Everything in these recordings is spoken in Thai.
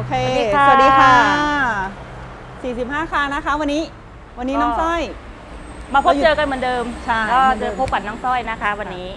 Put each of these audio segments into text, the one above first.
อเค สวัสดีค่ะสวัสดีค่ะ45คันนะคะ วันนี้ วันนี้น้องก็สร้อย มาพบเจอกันเหมือนเดิมใช่ก็เหมือนเดิเจมอพบกับน้องสร้อยนะคะ วันนี้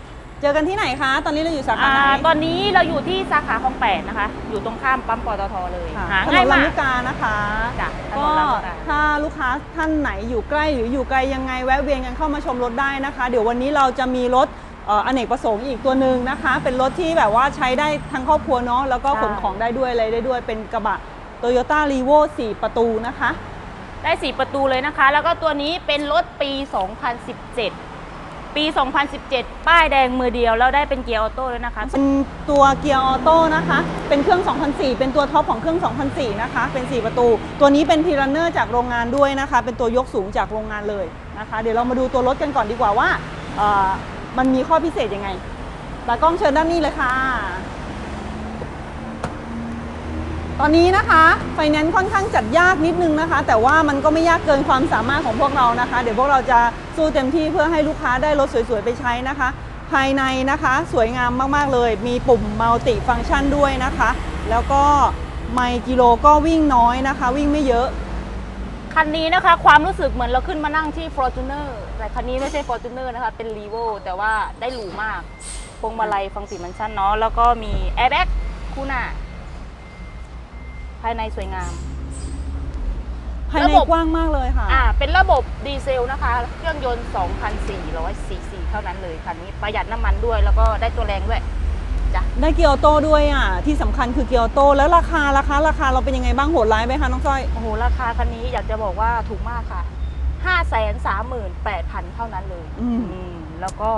เจอกันที่ไหนคะ ตอนนี้เราอยู่สาขาอ่าไหนตอนนี้เราอยู่ที่สาขาคลองแปดนะคะ อยู่ตรงข้ามปั๊มปตทเลยค่ะหาถนง่ายนลำมากลูกกานะคะจ้ะถนก็นลำลูกกาถ้าลูกค้าท่านไหนอยู่ใกล้หรืออยู่ไกลยังไงแวะเวียนกันเข้ามาชมรถได้นะคะ เดี๋ยววันนี้เราจะมีรถเอ่ออเนกประสงค์อีกตัวหนึ่งนะคะ เป็นรถที่แบบว่าใช้ได้ทั้งครอบครัวเนาะแล้วก็ขนของได้ด้วยอะไรได้ด้วยเป็นกระบะ Toyota r e v o 4 ประตูนะคะ ได้ 4 ประตูเลยนะคะ แล้วก็ตัวนี้เป็นรถปี 2017 ปี 2017 ป้ายแดงมือเดียว แล้วได้เป็นเกียร์ออโต้ด้วยนะคะ เป็นตัวเกียร์ออโต้นะคะ เป็นเครื่อง 2004 เป็นตัวท็อปของเครื่อง 2004 นะคะ เป็น 4 ประตู ตัวนี้เป็นพีรันเนอร์จากโรงงานด้วยนะคะ เป็นตัวยกสูงจากโรงงานเลยนะคะ เดี๋ยวเรามาดูตัวรถกันก่อนดีกว่าว่าเอ่อ มันมีข้อพิเศษยังไงตากล้องเชิญด้านนี้เลยค่ะ ตอนนี้นะคะไฟแนนซ์ค่อนข้างจัดยากนิดนึงนะคะ แต่ว่ามันก็ไม่ยากเกินความสามารถของพวกเรานะคะ เดี๋ยวพวกเราจะสู้เต็มที่เพื่อให้ลูกค้าได้รถสวยๆไปใช้นะคะ ภายในนะคะสวยงามมากๆเลย มีปุ่มมัลติฟัง c t ชันด้วยนะคะ แล้วก็ไมล์กิโลก็วิ่งน้อยนะคะ วิ่งไม่เยอะ คันนี้นะคะ ความรู้สึกเหมือนเราขึ้นมานั่งที่ Fortuner แต่คันนี้ไม่ใช่ Fortuner นะคะ เป็น r e v o แต่ว่าได้หรูมากพวงมาลัยฟังสีมันชั่นเนาะแล้วก็มี Airbag คู่หน้า ภายในสวยงาม ภายในระบบ กว้างมากเลยค่ะ อ่า เป็นระบบดีเซลนะคะ เครื่องยนต์ 2,400ซีซีเท่านั้นเลยคันนี้ประหยัดน้ำมันด้วยแล้วก็ได้ตัวแรงด้วย จ้ะได้เกียร์ออโต้ด้วยอะที่สำคัญคือเกียร์ออโต้แล้วราคาราคาราคาเราเป็นยังไงบ้างโหดร้ายไหมคะน้องจ้อย โอ้โหราคาคันนี้อยากจะบอกว่าถูกมากค่ะ538,000เท่านั้นเลยอืมอืมแล้วก็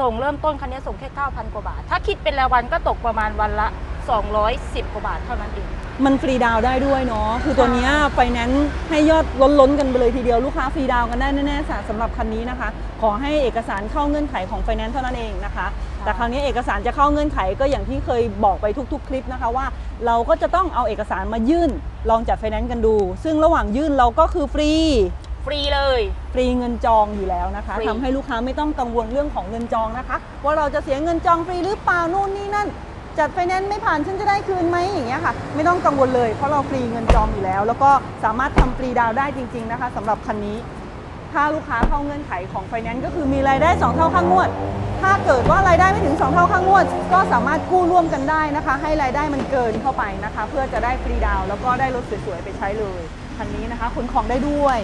ส่งเริ่มต้นคันนี้ส่งแค่9,000กว่าบาท ถ้าคิดเป็นรายวันก็ตกประมาณวันละ210กว่าบาทเท่านั้นเอง มันฟรีดาวน์ได้ด้วยเนาะคือตัวเนี้ยไฟแนนซ์ให้ยอดล้นล้นๆกันไปเลยทีเดียวลูกค้าฟรีดาวน์กันได้แน่ๆสำสำหรับคันนี้นะคะ ขอให้เอกสารเข้าเงื่อนไขของไฟแนนซ์เท่านั้นเองนะคะ แต่คราวนี้เอกสารจะเข้าเงื่อนไขก็อย่างที่เคยบอกไปทุก ๆ คลิปนะคะว่า เราก็จะต้องเอาเอกสารมายื่นลองจัดไฟแนนซ์กันดู ซึ่งระหว่างยื่นเราก็คือฟรี ฟรีเลย ฟรีเงินจองอยู่แล้วนะคะฟรี ทำให้ลูกค้าไม่ต้องกังวลเรื่องของเงินจองนะคะ ว่าเราจะเสียเงินจองฟรีหรือเปล่านู่นนี่นั่น จัดไฟแนนซ์ไม่ผ่านฉันจะได้คืนไหมอย่างเงี้ยค่ะ ไม่ต้องกังวลเลยเพราะเราฟรีเงินจองอยู่แล้ว แล้วก็สามารถทำฟรีดาวน์ได้จริง ๆนะคะสำหรับคันนี้ ถ้าลูกค้าเข้าเงื่อนไขของไฟแนนซ์ก็คือมีรายได้ 2 เท่าค่างวด ถ้าเกิดว่ารายได้ไม่ถึง 2 เท่าค่างวด ก็สามารถกู้ร่วมกันได้นะคะ ให้รายได้มันเกินเข้าไปนะคะ เพื่อจะได้ฟรีดาวน์แล้วก็ได้รถสวยๆไปใช้เลยคันนี้นะคะขนของได้ด้วย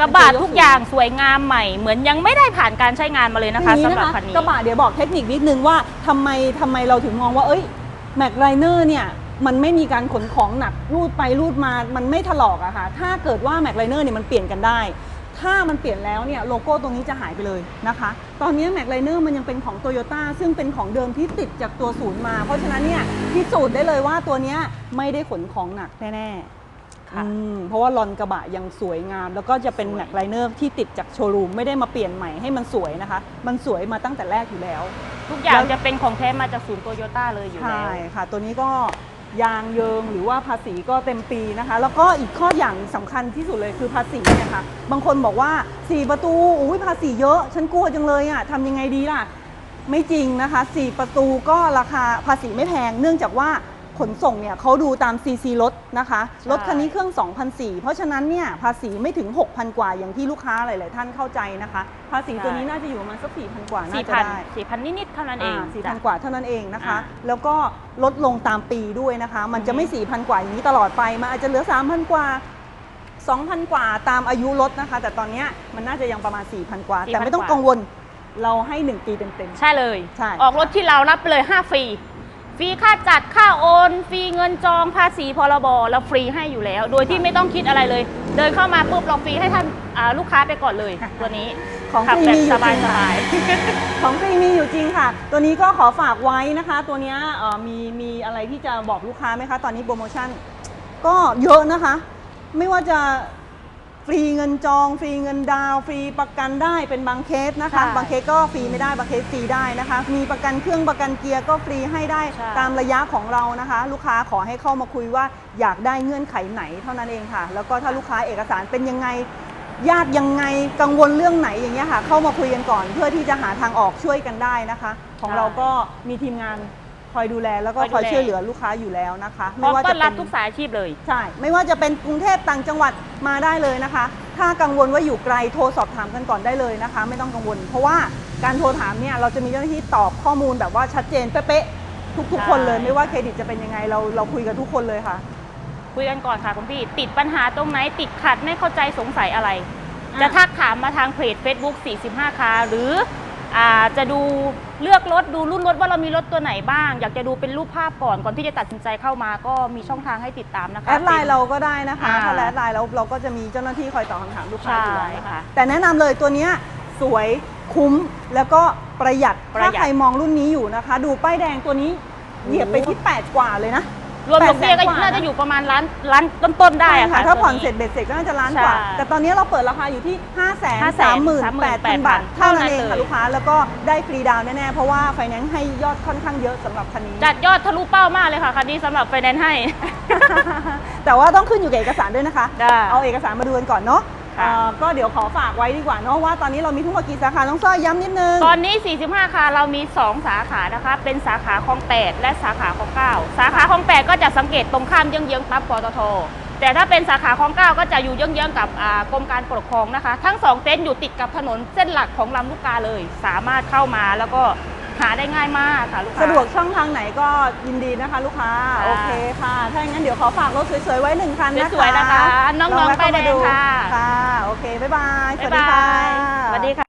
กระบะทุกอย่างสวยงามใหม่ เหมือนยังไม่ได้ผ่านการใช้งานมาเลยนะคะทีสำหรับคันนี้กระบะเดี๋ยวบอกเทคนิคนิดนึงว่าทำไมทำไมเราถึงมองว่าเอ้ยแม็กไรเนอร์เนี่ยมันไม่มีการขนของหนักรูดไปรูดมา มันไม่ถลอกอะค่ะ ถ้าเกิดว่าแม็กไรเนอร์เนี่ยมันเปลี่ยนกันได้ ถ้ามันเปลี่ยนแล้วเนี่ยโลโก้ตรงนี้จะหายไปเลยนะคะ ตอนนี้แม็กไ i เนอร์มันยังเป็นของโตโยต้าซึ่งเป็นของเดิมที่ติดจากตัวศูนย์มา เพราะฉะนั้นเนี่ยพิสูจน์ได้เลยว่าตัวเนี้ยไม่ได้ขนของหนักแน่ๆค่ะอืมเพราะว่าลอนกระบะยังสวยงาม แล้วก็จะเป็นสวยแม็กไ i เนอร์ที่ติดจากโชว์รูมไม่ได้มาเปลี่ยนใหม่ให้มันสวยนะคะ มันสวยมาตั้งแต่แรกอยู่แล้ว ทุกอย่างแล้วจะเป็นของแท้มาจากศูนย์โตโยต้าเลยอยู่แล้ใช่วค่ะ ตัวนี้ก็ ยางเยิงหรือว่าภาษีก็เต็มปีนะคะ แล้วก็อีกข้ออย่างสำคัญที่สุดเลยคือภาษีเนี่ยค่ะบางคนบอกว่า 4 ประตูอุ้ยภาษีเยอะฉันกลัวจังเลยอะทำยังไงดีล่ะ ไม่จริงนะคะ 4 ประตูก็ราคาภาษีไม่แพง เนื่องจากว่า ขนส่งเนี่ยเขาดูตาม CC รถนะคะใช่รถคันนี้เครื่อง 2,004เพราะฉะนั้นเนี่ยภาษีไม่ถึง 6,000 กว่าอย่างที่ลูกค้าหลาย ๆ ท่านเข้าใจนะคะ ภาษีตัวนี้น่าจะอยู่ประมาณสัก4,000 กว่าน่าสี่จะพันได้สี่พันนิด ๆ เท่านั้นเองสี่จ้ะพันกว่าเท่านั้นเองนะคะอ่าแล้วก็ลดลงตามปีด้วยนะคะ มันจะไม่ 4,000 กว่าอย่างนี้ตลอดไปมันอาจจะเหลือ 3,000 กว่า2,000 กว่าตามอายุรถนะคะ แต่ตอนเนี้ยมันน่าจะยังประมาณ 4,000 กว่า แต่ไม่ต้อง4,000กว่ากังวลเราให้ 1 ปีเต็มใช่เลยใช่ออกรถที่เรารับไปเลย 5 ฟรี ฟรีค่าจัดค่าโอนฟรีเงินจองภาษีพรบเราฟรีให้อยู่แล้ว โดยที่ไม่ต้องคิดอะไรเลย เดินเข้ามาปุ๊บเราฟรีให้ท่านอ่าลูกค้าไปก่อนเลยตัวนี้ๆของขับฟรีแบบมีอสยู่จบาริยงสค่ะ บายของฟรีมีอยู่จริงค่ะ ตัวนี้ก็ขอฝากไว้นะคะ ตัวเนี้ยเอ่อมีมีอะไรที่จะบอกลูกค้าไหมคะ ตอนนี้โปรโมชั่น ก็เยอะนะคะ ไม่ว่าจะ ฟรีเงินจอง ฟรีเงินดาวน์ฟรีประกันได้เป็นบางเคสนะคะ ใช่บางเคสก็ฟรีไม่ได้บางเคสฟรีได้นะคะ มีประกันเครื่องประกันเกียร์ก็ฟรีให้ได้ใช่ ตามระยะของเรานะคะ ลูกค้าขอให้เข้ามาคุยว่าอยากได้เงื่อนไขไหนเท่านั้นเองค่ะ แล้วก็ถ้าลูกค้าเอกสารเป็นยังไงยากยังไงกังวลเรื่องไหนอย่างเงี้ยค่ะ เข้ามาคุยกันก่อน เพื่อที่จะหาทางออกช่วยกันได้นะคะ ของเราก็มีทีมงาน คคอยดูแลแล้วก็คอยดูแลคอยช่วยเหลือลูกค้าอยู่แล้วนะคะพร้อมต้จะอนรับเป็นทุกสายอาชีพเลย ใช่ไม่ว่าจะเป็นกรุงเทพต่างจังหวัดมาได้เลยนะคะ ถ้ากังวลว่าอยู่ไกลโทรสอบถามกันก่อนได้เลยนะคะ ไม่ต้องกังวล เพราะว่าการโทรถามเนี่ยเราจะมีเจ้าหน้าที่ตอบข้อมูลแบบว่าชัดเจนเป๊ะๆทุกๆ คนเลย ใช่ ไม่ว่าเครดิตจะเป็นยังไงเราเราคุยกับทุกคนเลยค่ะ คุยกันก่อนค่ะคุณพี่ ติดปัญหาตรงไหนติดขัดไม่เข้าใจสงสัยอะไรอะจะทักถามมาทางเพจ Facebook 45 คาหรืออ่า จะดูเลือกรถดูรุ่นรถว่าเรามีรถตัวไหนบ้าง อยากจะดูเป็นรูปภาพก่อนก่อนที่จะตัดสินใจเข้ามาก็มีช่องทางให้ติดตามนะคะแอดไลน์เราก็ได้นะคะอ่าถ้าแอดไลน์เราเราก็จะมีเจ้าหน้าที่คอยตอบคำถามลูกค้าอยู่แล้วใช่นะค่ะคะแต่แนะนำเลยตัวเนี้ยสวยคุ้มแล้วก็ประหยัดประหยัถ้าดใครมองรุ่นนี้อยู่นะคะ ดูป้ายแดงตัวนี้เหยียบไปที่ 8 กว่าเลยนะ รวมดอกเบี้ยก็แปดแสนกว่าน่าจะอยู่ประมาณล้านล้านต้นๆได้อะค่ะ ถ้าผ่อนตัวเสร็จเบ็ดเสร็จก็น่าจะล้านกว่า ใช่แต่ตอนนี้เราเปิดราคาอยู่ที่ 5 3 3 8 0 0 0 บาท เท่าเท่านั้นั้นนเองค่ะเลย ลูกค้า แล้วก็ได้ฟรีดาวน์แน่ๆ เพราะว่าไฟแนนซ์ให้ยอดค่อนข้างเยอะสำหรับคันนี้ จัดยอดทะลุเป้ามากเลยค่ะคันนี้สำหรับไฟแนนซ์ให้ แต่ว่าต้องขึ้นอยู่กับเอกสารด้วยนะคะ ได้ เอาเอกสารมาดูกันก่อนเนาะ ค่ะ เอ่อก็เดี๋ยวขอฝากไว้ดีกว่าเนาะว่าตอนนี้เรามีทั้งหมดกี่สาขา น้องสร้อยย้ำนิดนึง ตอนนี้ 45 ค่ะ เรามี 2 สาขานะคะ เป็นสาขาคลอง 8 และสาขาคลอง 9 สาขาคลอง 8 ก็จะสังเกตตรงข้ามเยื้องๆปั๊บปตท แต่ถ้าเป็นสาขาคลอง 9 ก็จะอยู่เยื้องๆกับอ่ากรมการปกครองนะคะ ทั้ง 2 เต็นท์อยู่ติดกับถนนเส้นหลักของลำลูกกาเลย สามารถเข้ามาแล้วก็ หาได้ง่ายมากค่ะลูกค้า สะดวกช่องทางไหนก็ยินดีนะคะลูกค้า ค่ะ โอเคค่ะ ถ้าอย่างนั้นเดี๋ยวขอฝากรถสวยๆไว้หนึ่งคันนะคะสวยๆนะคะน้องๆลแวะเข้ามาป้ายแดงค่ะ ค่ะ โอเค บ๊ายบายบ๊ายบายสวัสดีค่ะ